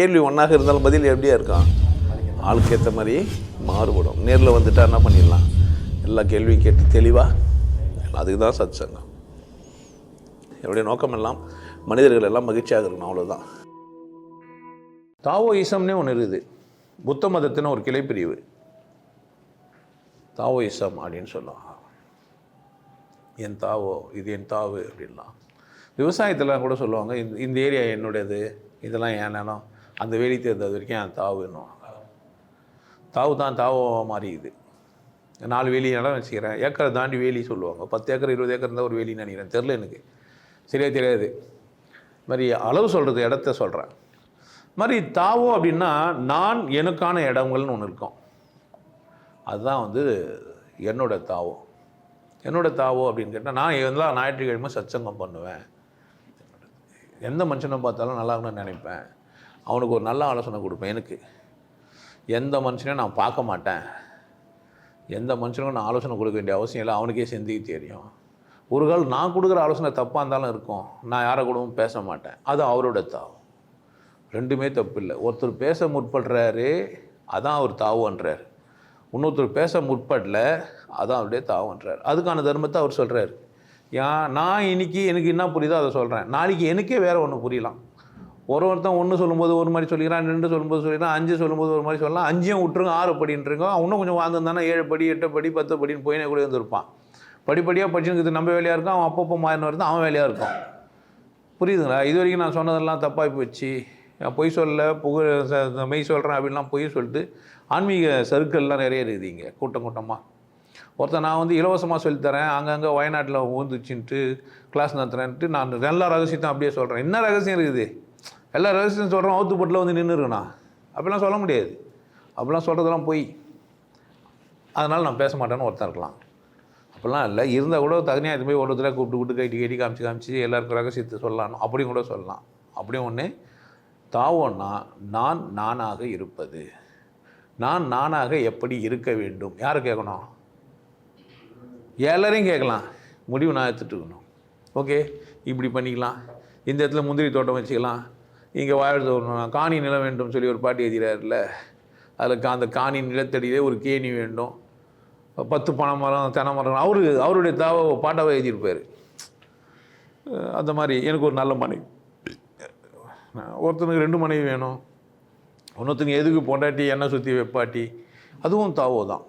கேள்வி ஒன்றாக இருந்தாலும் பதில் எப்படியா இருக்கான் ஆளுக்கு ஏற்ற மாதிரி மாறுபடும். நேரில் வந்துட்டா என்ன பண்ணிடலாம்? எல்லா கேள்வியும் கேட்டு தெளிவாக அதுக்கு தான் சத் சங்கம் என்னுடைய நோக்கம் எல்லாம் மனிதர்கள் எல்லாம் மகிழ்ச்சியாக இருக்கணும் அவ்வளோதான் தாவோயிசம்னே ஒன்று இருக்குது. புத்த மதத்தின ஒரு கிளைப்பிரிவு. தாவோயிசம் அப்படின்னு சொல்லுவாங்க. என் தாவோ இது என் தாவு அப்படின்லாம். விவசாயத்தில் கூட சொல்லுவாங்க இந்த இந்த ஏரியா என்னுடையது இதெல்லாம் ஏன் நிலம் அந்த வேலி தேர்ந்தது வரைக்கும் என் தாவுன்னுவாங்க தாவு தான் தாவோ மாறிக்குது நாலு வேலி இடம் வச்சுக்கிறேன்? ஏக்கரை தாண்டி வேலி சொல்லுவாங்க. பத்து ஏக்கர் இருபது ஏக்கர் இருந்தால் ஒரு வேலின்னு நினைக்கிறேன். தெரில எனக்கு. சரியா தெரியாது. இது மாதிரி அளவு சொல்கிறது இடத்த சொல்கிறேன் மாதிரி தாவோ அப்படின்னா நான் எனக்கான இடங்கள்னு ஒன்று இருக்கும். அதுதான் வந்து என்னோட தாவோ. என்னோடய தாவோ அப்படின்னு கேட்டால் நான் எல்லாம் ஞாயிற்றுக்கிழமை சச்சங்கம் பண்ணுவேன். எந்த மனுஷனை பார்த்தாலும் நல்லா இருக்கணும்னு நினைப்பேன். அவனுக்கு ஒரு நல்ல ஆலோசனை கொடுப்பேன் எனக்கு. எந்த மனுஷனையும் நான் பார்க்க மாட்டேன். எந்த மனுஷனுக்கும் நான் ஆலோசனை கொடுக்க வேண்டிய அவசியம் இல்லை. அவனுக்கே சிந்திக்க தெரியும். ஒரு கால் நான் கொடுக்குற ஆலோசனை தப்பாக இருந்தாலும் இருக்கும். நான் யாரை கூடவும் பேச மாட்டேன். அது அவரோட தாவம் ரெண்டுமே தப்பு இல்லை. ஒருத்தர் பேச முற்படுறாரு அதான் அவர் தாவுன்றார். இன்னொருத்தர் பேச முற்படல அதான் அவருடைய தாவுன்றார். அதுக்கான தர்மத்தை அவர் சொல்கிறார் ஏன்? நான் இன்னைக்கு எனக்கு என்ன புரியுதோ அதை சொல்கிறேன் நாளைக்கு எனக்கே வேறு ஒன்று புரியலாம். ஒரு ஒருத்தன் ஒன்று சொல்லும்போது ஒரு மாதிரி சொல்லிக்கிறான் ரெண்டு சொல்லும்போது சொல்லிக்கிறான் அஞ்சு சொல்லும்போது ஒரு மாதிரி சொல்லலாம். அஞ்சையும் விட்டுருங்க ஆறு படின்றீங்க இன்னும் கொஞ்சம் வாழ்ந்துருந்தானே ஏழு படி எட்டு படி பத்து படின்னு போயினே கூட இருந்திருப்பான். படிப்படியாக படிச்சுங்கிறது நம்ம வேலையாக இருக்கும் அவன் அப்பப்போ மாறின வருது அவன் வேலையாக இருக்கும் புரியுதுங்களா? இது வரைக்கும் நான் சொன்னதெல்லாம் தப்பாகி போச்சு. பொய் சொல்ல புகழ் ச- மெய் சொல்கிறேன் அப்படின்லாம் பொய் சொல்லிட்டு ஆன்மீக சருக்கள்லாம் நிறைய இருக்குது இங்கே கூட்டம் கூட்டமாக ஒருத்தன் நான் வந்து இலவசமாக சொல்லித்தரேன் அங்கங்கே வயநாட்டில் ஊந்துச்சுன்ட்டு கிளாஸ் நடத்துறேன்ட்டு நான் நல்ல ரகசியத்தான் அப்படியே சொல்கிறேன் என்ன ரகசியம் இருக்குது? எல்லா சொல்கிறோம் அவுத்து அவுத்துப்பட்டில் வந்து நின்றுருக்கணா அப்படிலாம் சொல்ல முடியாது. அப்படிலாம் சொல்கிறதெல்லாம் போய். அதனால் நான் பேச மாட்டேன்னு ஒருத்தன் இருக்கலாம். அப்படிலாம் இல்லை. இருந்தால் கூட தனியாக இது போய் ஒரு கூப்பிட்டு கூப்பிட்டு கைட்டி கைட்டி காமிச்சு காமிச்சு எல்லாருக்கும் ரகசியத்தை சொல்லலாம் அப்படியும் கூட சொல்லலாம். அப்படியும் ஒன்று தாவோன்னா நான் நானாக இருப்பது. நான் நானாக எப்படி இருக்க வேண்டும்? யார் கேட்கணும்? எல்லாரையும் கேட்கலாம். முடிவு நான் எடுத்துகிட்டு இருக்கணும். ஓகே? இப்படி பண்ணிக்கலாம். இந்த இடத்துல முந்திரி தோட்டம் வச்சுக்கலாம். இங்கே வாழ்ந்து வரணும். காணி நிலம் வேண்டும் சொல்லி ஒரு பாட்டி எழுதிறாருல அதில் கா- அந்த காணி நிலத்தடியிலே ஒரு கேணி வேண்டும். பத்து பனை மரம் தென்னை மரம். அவரு அவருடைய தாவ பாட்டாவை எழுதியிருப்பார். அந்த மாதிரி எனக்கு ஒரு நல்ல மனைவி. ஒருத்தனுக்கு ரெண்டு மனைவி வேணும். இன்னொருத்தங்க எதுக்கு பொண்டாட்டி எண்ணெய் சுற்றி வெப்பாட்டி? அதுவும் தாவோ தான்.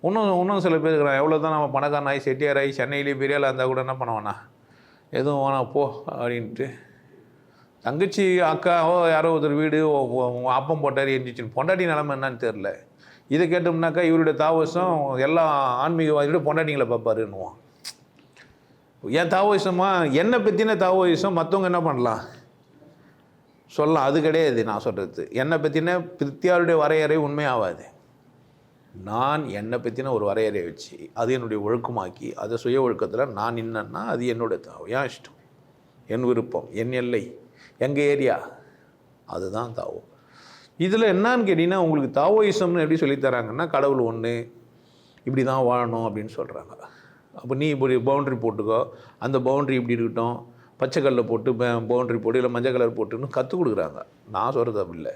இன்னும் இன்னும் சில பேர் இருக்கிறான் எவ்வளோ தான் நம்ம பணக்காரன் ஆகி செட்டியார் ஆகி சென்னையிலேயே பெரிய ஆளாக இருந்தால் கூட என்ன பண்ணுவானா? எதுவும் வேணாம் போ அப்படின்ட்டு. தங்கச்சி அக்காவோ யாரோ ஒருத்தர் வீடு அப்பம் போட்டார் எரிஞ்சிச்சுன்னு பொண்டாட்டி நிலமை என்னன்னு தெரில இதை கேட்டோம்னாக்கா இவருடைய தாவசம் எல்லா ஆன்மீகவாதியோட பொண்டாட்டிங்களை பார்ப்பாருன்னுவான். என் தாவோயிசமா என்னை பற்றின தாவோயிசம் மற்றவங்க என்ன பண்ணலாம்? சொல்லலாம். அது கிடையாது நான் சொல்கிறது என்னை பற்றின பிரித்தியாருடைய வரையறை உண்மையாகாது. நான் என்னை பற்றின ஒரு வரையறையை வச்சு அது என்னுடைய ஒழுக்கமாக்கி அதை சுய ஒழுக்கத்தில் நான் நின்னேன்னா அது என்னோட தாவம் என் இஷ்டம் என் விருப்பம் என் எல்லை. எங்கள் ஏரியா? அதுதான் தாவோ. இதில் என்னன்னு கேட்டிங்கன்னா உங்களுக்கு தாவோயிசம்னு எப்படி சொல்லித் தராங்கன்னா கடவுள் ஒன்று இப்படி தான் வாழணும் அப்படின்னு சொல்கிறாங்க அப்போ நீ இப்படி பவுண்ட்ரி போட்டுக்கோ அந்த பவுண்ட்ரி இப்படி இருக்கட்டும் பச்சை கல்லில் போட்டு பவுண்ட்ரி போட்டு இல்லை மஞ்சள் கலர் போட்டுன்னு கற்றுக் கொடுக்குறாங்க. நான் சொல்கிறது அப்படி இல்லை.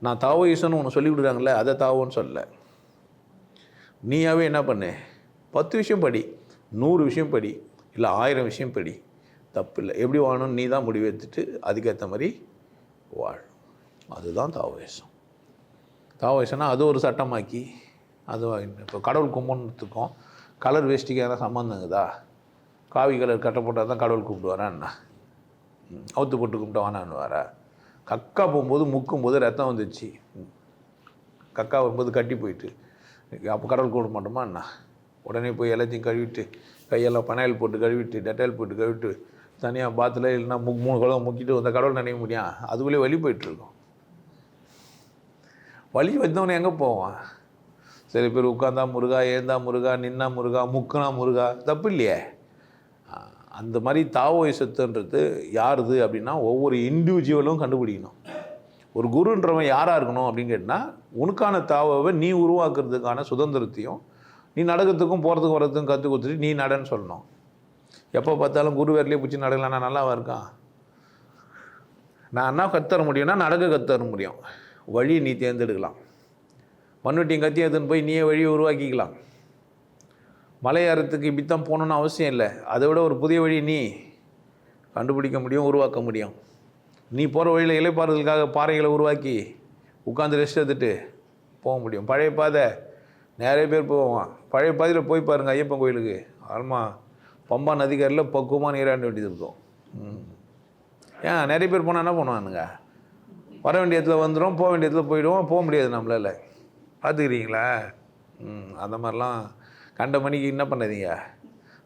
நான் தாவோயிசம்னு ஒன்று சொல்லி கொடுக்குறாங்களே அதை தாவோன்னு சொல்லலை. நீயாவே என்ன பண்ணு? பத்து விஷயம் படி நூறு விஷயம் படி இல்லை ஆயிரம் விஷயம் படி தப்பு இல்லை எப்படி வாழணும் நீ தான் முடிவு எடுத்துட்டு அதுக்கேற்ற மாதிரி வாழ். அதுதான் தாவேசம் தாவேசம்னா அது ஒரு சட்டமாக்கி அது இப்போ கடவுள் கும்பிட்றதுக்கும் கலர் வேஷ்டிக்கு எதனா சம்மந்தங்குதா காவி கலர் கட்டை போட்டால் தான் கடவுள் கும்பிடுவாரான்னா அவுத்து போட்டு கும்பிட்டவானான்னு வர கக்கா போகும்போது முக்கும் போது ரத்தம் வந்துச்சு. கக்கா வரும்போது கட்டி போயிட்டு அப்போ கடவுள் கூட மாட்டோமா என்ன? உடனே போய் எல்லாத்தையும் கழுவிட்டு கையெல்லாம் பனையல் போட்டு கழுவிட்டு டெட்டாயில் போட்டு கழுவிட்டு தனியாக பாத்தில் இல்லைன்னா முக் மூணு குளம் முக்கிட்டு வந்த கடவுள் நினைக்க முடியும் அதுக்குள்ளே வழி போயிட்டுருக்கும். வழி வந்தவனே எங்கே போவான்? சில பேர் உட்காந்தா முருகா ஏந்தா முருகா நின்னா முருகா முக்குனா முருகா தப்பு இல்லையே? அந்த மாதிரி தாவோயிசத்துன்றது யாருது அப்படின்னா ஒவ்வொரு இண்டிவிஜுவலும் கண்டுபிடிக்கணும். ஒரு குருன்றவன் யாராக இருக்கணும் அப்படின்னு கேட்டால் உனக்கான தாவாவை நீ உருவாக்குறதுக்கான சுதந்திரத்தையும் நீ நடக்கிறதுக்கும் போகிறதுக்கும் வர்றதுக்கும் கற்றுக் கொடுத்துட்டு நீ நடன்னு சொல்லணும். எப்போ பார்த்தாலும் குரு வேர்லேயே பிடிச்சி நடக்கலான்னா நல்லாவா இருக்கான் நான் என்ன கற்றுத்தர முடியும்னா நடக்க கற்றுத்தர முடியும். வழி நீ தேர்ந்தெடுக்கலாம். மண்வெட்டியும் கத்தி எடுத்துன்னு போய் நீயே வழியை உருவாக்கிக்கலாம். மலையாரத்துக்கு இப்படித்தான் போகணுன்னு அவசியம் இல்லை. அதை விட ஒரு புதிய வழி நீ கண்டுபிடிக்க முடியும் உருவாக்க முடியும். நீ போகிற வழியில் இலைப்பாறுதலுக்காக பாறைகளை உருவாக்கி உட்காந்து ரெஸ்ட் எடுத்துட்டு போக முடியும். பழைய பாதை நிறைய பேர் போவான் பழைய பாதையில் போய் பாருங்கள் ஐயப்பன் கோயிலுக்கு. ஆல்மா பம்பா நதிக்கரையில் பக்குவமாக நீராண்ட வேண்டியது இருக்கும். ம். ஏன் நிறைய பேர் போனால் என்ன பண்ணுவானுங்க? வர வேண்டிய இடத்துல வந்துடும் போக வேண்டிய இடத்துல போயிடுவோம் போக முடியாது நம்மளால. பார்த்துக்கிறீங்களா? ம் அந்த மாதிரிலாம் கண்ட மணிக்கு என்ன பண்ணாதீங்க?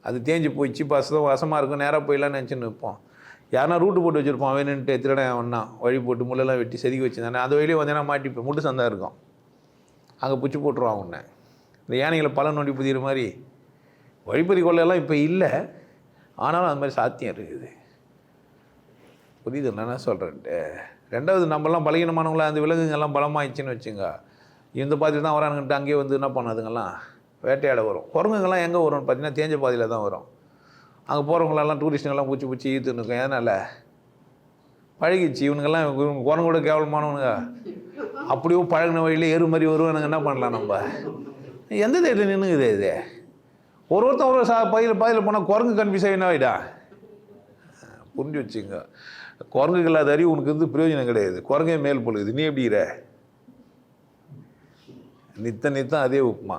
அது தேஞ்சு போயிடுச்சு பஸ் தான் வசமாக இருக்கும் நேராக போயிடலாம்னு நினச்சின்னு நிற்போம் யாருனா ரூட்டு போட்டு வச்சுருப்போம் வேணுன்ட்டு திருடன் ஒன்றா வழி போட்டு முள்ளெல்லாம் வெட்டி செதுக்கி வச்சுருந்தானே அந்த வழியிலே வந்தேன்னா மாட்டிப்பேன் முட்டு சந்தா இருக்கும். அங்கே பிடிச்சி போட்டுருவான் உன்னை. இந்த யானைகளை பல நொண்டி புதிகிற மாதிரி வழிப்பறி கொள்ளையெல்லாம் இப்போ இல்லை. ஆனாலும் அது மாதிரி சாத்தியம் இருக்குது. புரியுது என்ன சொல்கிறேன்ட்டு ரெண்டாவது நம்மலாம் பலகீனமானவங்களா அந்த விலங்குங்கள்லாம் பலமாகிடுச்சின்னு வச்சுங்க இந்த பாதையில் தான் வரானுங்கன்ட்டு அங்கேயே வந்து என்ன பண்ணாதுங்கெல்லாம் வேட்டையாட வரும். குரங்குங்கெல்லாம் எங்கே வரும்னு பார்த்தீங்கன்னா தேஞ்ச பாதையில் தான் வரும். அங்கே போகிறவங்களெல்லாம் டூரிஸ்ட்டுங்கெல்லாம் பூச்சி பூச்சி ஈத்துன்னு இருக்கும் எதனால் பழகிச்சு இவனுங்கெல்லாம் இவங்க குரங்கோட கேவலமானவனுங்க. அப்படியும் பழகின வழியில் ஏறு மாதிரி வருவானுங்க. என்ன பண்ணலாம் நம்ம? எந்த தேட்டில் நின்றுக்குது இது? ஒரு ஒருத்தன் ஒரு சா பையில் பாதையில் போனால் குரங்கு கன்ஃபியூஸ் ஆகினா ஆகிடா புரிஞ்சு வச்சுங்க குரங்குக்கு இல்லாத அறிவு உனக்கு வந்து பிரயோஜனம் கிடையாது. குரங்கே மேல் பொழுது நீ எப்படிற நித்த நித்தம் அதே உப்புமா.